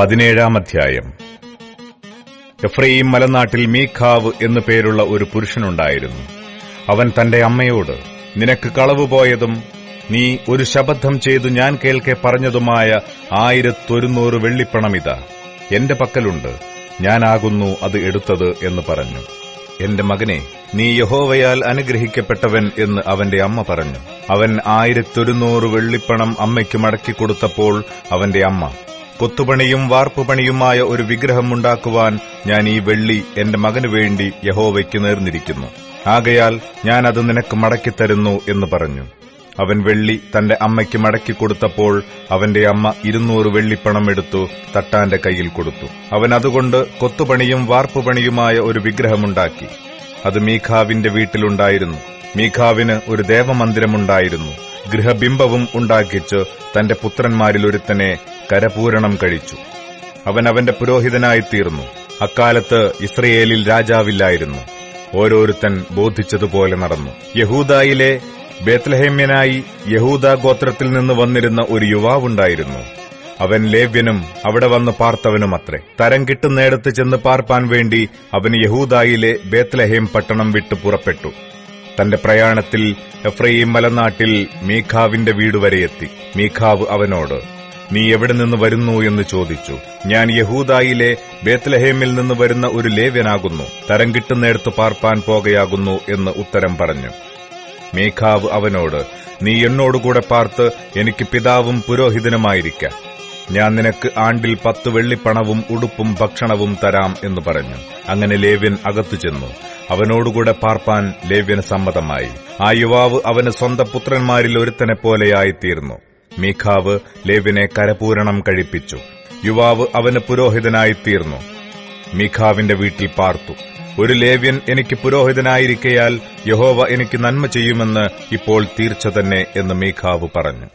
പതിനേഴാം അധ്യായം. എഫ്രയീം മലനാട്ടിൽ മീഖാവ് എന്നു പേരുള്ള ഒരു പുരുഷനുണ്ടായിരുന്നു. അവൻ തന്റെ അമ്മയോട് നിനക്ക് കളവ് പോയതും നീ ഒരു ശബദ്ധം ചെയ്തു ഞാൻ കേൾക്കെ പറഞ്ഞതുമായ ആയിരത്തൊരുന്നൂറ് വെള്ളിപ്പണമിതാ എന്റെ പക്കലുണ്ട്. ഞാനാകുന്നു അത് എടുത്തത് എന്ന് പറഞ്ഞു. എന്റെ മകനെ നീ യഹോവയാൽ അനുഗ്രഹിക്കപ്പെട്ടവൻ എന്ന് അവന്റെ അമ്മ പറഞ്ഞു. അവൻ ആയിരത്തൊരുന്നൂറ് വെള്ളിപ്പണം അമ്മയ്ക്ക് മടക്കിക്കൊടുത്തപ്പോൾ അവന്റെ അമ്മ കൊത്തുപണിയും വാർപ്പുപണിയുമായ ഒരു വിഗ്രഹം ഉണ്ടാക്കുവാൻ ഞാൻ ഈ വെള്ളി എന്റെ മകനു വേണ്ടി യഹോവയ്ക്ക് നേർന്നിരിക്കുന്നു. ആകയാൽ ഞാൻ അത് നിനക്ക് മടക്കിത്തരുന്നു എന്ന് പറഞ്ഞു. അവൻ വെള്ളി തന്റെ അമ്മയ്ക്ക് മടക്കി കൊടുത്തപ്പോൾ അവന്റെ അമ്മ ഇരുന്നൂറ് വെള്ളിപ്പണം എടുത്തു തട്ടാന്റെ കയ്യിൽ കൊടുത്തു. അവൻ അതുകൊണ്ട് കൊത്തുപണിയും വാർപ്പുപണിയുമായ ഒരു വിഗ്രഹമുണ്ടാക്കി. അത് മീഖാവിന്റെ വീട്ടിലുണ്ടായിരുന്നു. മീഖാവിന് ഒരു ദേവമന്ദിരമുണ്ടായിരുന്നു. ഗൃഹബിംബവും ഉണ്ടാക്കിച്ച് തന്റെ പുത്രന്മാരിൽ ഒരുത്തനെ കരപൂരണം കഴിച്ചു. അവൻ അവന്റെ പുരോഹിതനായി തീർന്നു. അക്കാലത്ത് ഇസ്രയേലിൽ രാജാവില്ലായിരുന്നു. ഓരോരുത്തൻ ബോധിച്ചതുപോലെ നടന്നു. യഹൂദായിലെ ബേത്ലഹേമ്യനായി യഹൂദ ഗോത്രത്തിൽ നിന്ന് വന്നിരുന്ന ഒരു യുവാവുണ്ടായിരുന്നു. അവൻ ലേവ്യനും അവിടെ വന്ന് പാർത്തവനുമത്രേ. തരം കിട്ടുന്നിടത്ത് ചെന്ന് പാർപ്പാൻ വേണ്ടി അവൻ യഹൂദായിലെ ബേത്ലഹേം പട്ടണം വിട്ടു പുറപ്പെട്ടു. തന്റെ പ്രയാണത്തിൽ എഫ്രയീം മലനാട്ടിൽ മീഖാവിന്റെ വീടുവരെയെത്തി മീഖാവ് അവനോട് നീ എവിടെ നിന്ന് വരുന്നു എന്ന് ചോദിച്ചു. ഞാൻ യഹൂദായിലെ ബേത്ലഹേമിൽ നിന്ന് വരുന്ന ഒരു ലേവ്യനാകുന്നു. തരം കിട്ടുന്നിടത്ത് പാർപ്പാൻ പോകയാകുന്നു എന്ന് ഉത്തരം പറഞ്ഞു. മേഘാവ് അവനോട് നീ എന്നോടുകൂടെ പാർത്ത് എനിക്ക് പിതാവും പുരോഹിതനുമായിരിക്കാം. ഞാൻ നിനക്ക് ആണ്ടിൽ പത്ത് വെള്ളിപ്പണവും ഉടുപ്പും ഭക്ഷണവും തരാം എന്ന് പറഞ്ഞു. അങ്ങനെ ലേവ്യൻ അകത്തു ചെന്നു. അവനോടുകൂടെ പാർപ്പാൻ ലേവ്യന് സമ്മതമായി. ആ യുവാവ് അവന് സ്വന്തം പുത്രന്മാരിൽ ഒരുത്തനെ പോലെയായിത്തീർന്നു മീഖാവ് ലേവിനെ കരപൂരണം കഴിപ്പിച്ചു. യുവാവ് അവന് പുരോഹിതനായിത്തീർന്നു. മീഖാവിന്റെ വീട്ടിൽ പാർത്തു. ഒരു ലേവ്യൻ എനിക്ക് പുരോഹിതനായിരിക്കയാൽ യഹോവ എനിക്ക് നന്മ ചെയ്യുമെന്ന് ഇപ്പോൾ തീർച്ച തന്നെ എന്ന് മീഖാവ് പറഞ്ഞു.